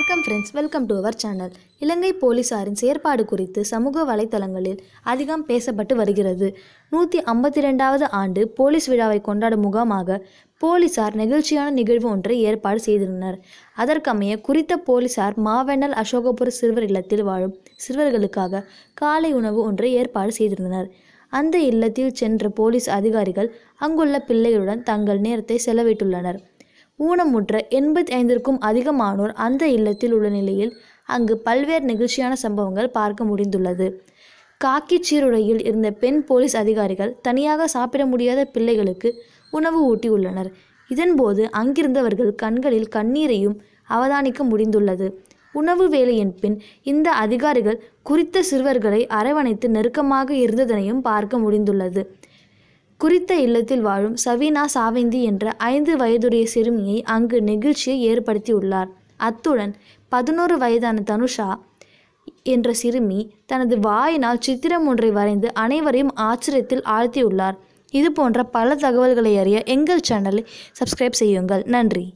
வணக்கம் friends welcome to our channel Ilankai போலீசாரின் செயற்பாடு குறித்து சமூக வலைதளங்களில் அதிகம் பேசப்பட்டு வருகிறது. நூற்றி ஐம்பத்தி ரெண்டாவது ஆண்டு போலீஸ் விழாவை கொண்டாடும் முகமாக போலீசார் நெகிழ்ச்சியான நிகழ்வு ஒன்றை ஏற்பாடு செய்திருந்தனர். அதற்கமைய குறித்த போலீசார் மாவெண்ணல் அசோகபுர சிறுவர் இல்லத்தில் வாழும் சிறுவர்களுக்காக காலை உணவு ஒன்றை ஏற்பாடு செய்திருந்தனர். அந்த இல்லத்தில் சென்ற போலீஸ் அதிகாரிகள் அங்குள்ள பிள்ளைகளுடன் தங்கள் நேரத்தை செலவிட்டுள்ளனர். ஊனமுற்ற எண்பத்தி ஐந்திற்கும் அதிகமானோர் அந்த இல்லத்தில் உள்ள நிலையில் அங்கு பல்வேறு நெகிழ்ச்சியான சம்பவங்கள் பார்க்க முடிந்துள்ளது. காக்கி சீருடையில் இருந்த பெண் போலீஸ் அதிகாரிகள் தனியாக சாப்பிட முடியாத பிள்ளைகளுக்கு உணவு ஊட்டியுள்ளனர் இதன்போது அங்கிருந்தவர்கள் கண்களில் கண்ணீரையும் அவதானிக்க முடிந்துள்ளது. உணவு வேலையின் பின் இந்த அதிகாரிகள் குறித்த சிறுவர்களை அரவணைத்து நெருக்கமாக இருந்ததனையும் பார்க்க முடிந்துள்ளது. குறித்த இல்லத்தில் வாழும் சவீனா சாவிந்தி என்ற ஐந்து வயதுடைய சிறுமியை அங்கு நெகிழ்ச்சியை ஏற்படுத்தியுள்ளார். அத்துடன் பதினோரு வயதான தனுஷா என்ற சிறுமி தனது வாயினால் சித்திரம் ஒன்றை வரைந்து அனைவரையும் ஆச்சரியத்தில் ஆழ்த்தியுள்ளார். இது போன்ற பல தகவல்களை அறிய எங்கள் சேனலை சப்ஸ்கிரைப் செய்யுங்கள். நன்றி.